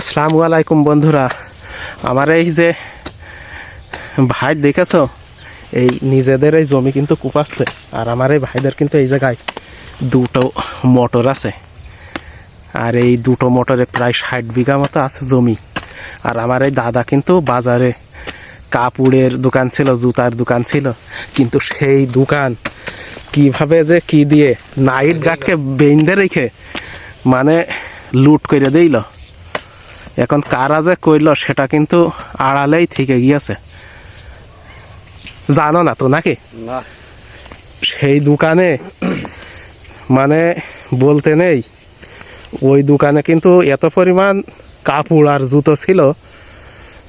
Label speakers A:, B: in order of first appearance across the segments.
A: আসসালামু আলাইকুম বন্ধুরা। আমার এই যে ভাই দেখেছ? এই নিজেদের এই জমি কিন্তু কুপাচ্ছে আর আমার এই ভাইদের কিন্তু এই জায়গায় দুটো মোটর আছে। আর এই দুটো মোটরে প্রায় ষাট বিঘা মতো আছে জমি। আর আমার এই দাদা কিন্তু বাজারে কাপড়ের দোকান ছিল, জুতার দোকান ছিল। কিন্তু সেই দোকান কীভাবে যে কি দিয়ে নাইট গার্ডকে বেঁধে রেখে মানে লুট করে দিল। এখন কারা যে কইল সেটা কিন্তু আড়ালেই থেকে গিয়েছে। জানো না তো নাকি? সেই দোকানে মানে বলতে নেই ওই দোকানে কিন্তু এত পরিমাণ কাপড় আর জুতো ছিল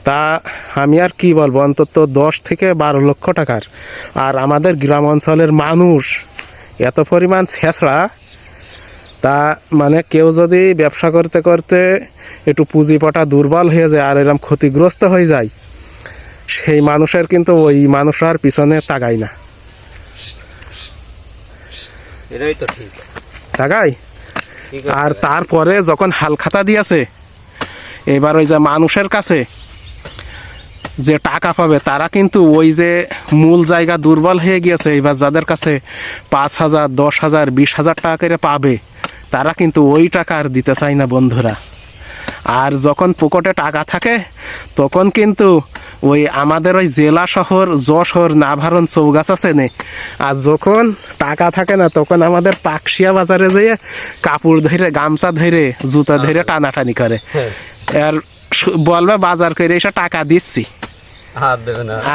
A: তা আমি আর কি বলব অন্তত দশ থেকে বারো লক্ষ টাকার। আর আমাদের গ্রাম অঞ্চলের মানুষ এত পরিমাণ ছেঁচড়া তা মানে কেউ যদি ব্যবসা করতে করতে একটু পুঁজিপটা দুর্বল হয়ে যায় আর এরকম ক্ষতিগ্রস্ত হয়ে যায় সেই মানুষের কিন্তু ওই মানুষ আর পিছনে তাকায় না।
B: এটাই তো ঠিক।
A: তাকায় আর তারপরে যখন হালখাতা দিয়েছে এবার ওই যে মানুষের কাছে যে টাকা পাবে তারা কিন্তু ওই যে মূল জায়গা দুর্বল হয়ে গিয়েছে এবার যাদের কাছে পাঁচ হাজার দশ হাজার বিশ হাজার টাকা করে পাবে তারা কিন্তু ওই টাকা আর দিতে চায় না বন্ধুরা। আর যখন পকেটে টাকা থাকে তখন কিন্তু ওই আমাদের ওই জেলা শহর যশোর নাভারণ চৌগাছ আছে নে আর যখন টাকা থাকে না তখন আমাদের পাকশিয়া বাজারে যেয়ে কাপড় ধরে গামছা ধরে জুতা ধরে টানাটানি করে।
B: হ্যাঁ,
A: আর বলবে বাজার করে এসে টাকা দিচ্ছি।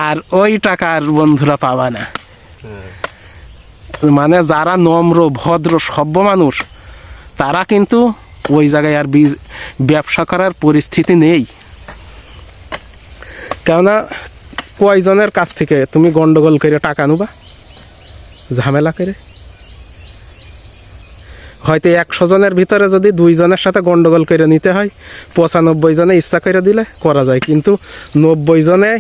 A: আর ওই টাকা আর বন্ধুরা পাবা না।
B: হ্যাঁ,
A: মানে যারা নম্র ভদ্র সভ্য মানুষ তারা কিন্তু ওই জায়গায় আর ব্যবসা করার পরিস্থিতি নেই। কেননা কয়জনের কাছ থেকে তুমি গন্ডগোল করে টাকা নেবা ঝামেলা করে? হয়তো একশো জনের ভিতরে যদি দুইজনের সাথে গন্ডগোল করে নিতে হয়, পঁচানব্বই জনে ইচ্ছা করে দিলে করা যায়, কিন্তু নব্বই জনে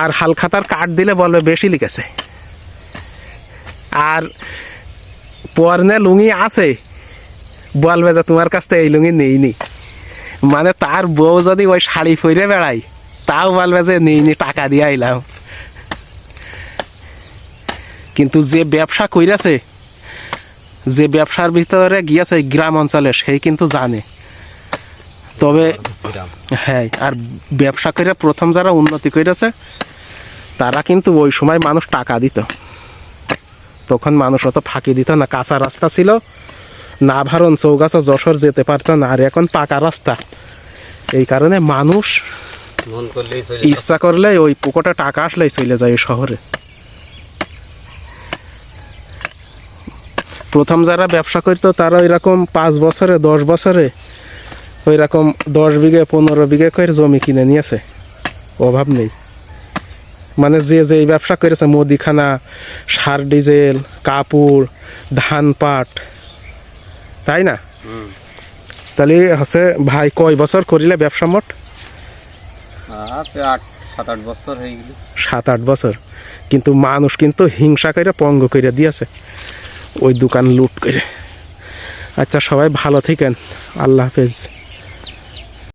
A: আর হালখাতার কার্ড দিলে বলবে বেশি লিখেছে। আর পরনে লুঙ্গি আছে বলবে যে তোমার কাছ থেকে এই লুঙ্গি নেইনি। মানে তার বউ যদি ওই শাড়ি পরে বেড়ায়, তাও বলবে যে নেইনি, টাকা দিয়ে আইলাম। কিন্তু যে ব্যবসা কইরাছে, যে ব্যবসার ভিতরে গিয়েছে গ্রাম অঞ্চলে, সেই কিন্তু জানে। তবে হ্যাঁ আর ব্যবসা করে প্রথম যারা উন্নতি করেছে তারা কিন্তু ওই সময় মানুষ টাকা দিত। তখন মানুষ অত ফাঁকি দিত না, কাঁচা রাস্তা ছিল। না ভারণ চৌগাছা যশোর যেতে পারতো না। আর এখন পাকা রাস্তা। এই কারণে মানুষ
B: মন
A: ইচ্ছা করলে ওই পুকুরে টাকা আসলেই চলে যায় ওই শহরে। প্রথম যারা ব্যবসা করতো তারা এরকম পাঁচ বছরে দশ বছরে ওই রকম দশ বিঘে পনেরো বিঘে করে জমি কিনে নিয়েছে। অভাব নেই। মানে যে যে ব্যবসা করেছে মুদিখানা সার ডিজেল কাপড় ধান পাট তাই না? তাহলে হচ্ছে ভাই কয় বছর করিলে ব্যবসা মোট?
B: আট সাত আট বছর হয়ে গেল।
A: সাত আট বছর। কিন্তু মানুষ কিন্তু হিংসা করে পঙ্গ করে দিয়েছে। ওই দোকান লুট করে আচ্ছা সবাই ভালো থাকেন। আল্লাহ হাফেজ।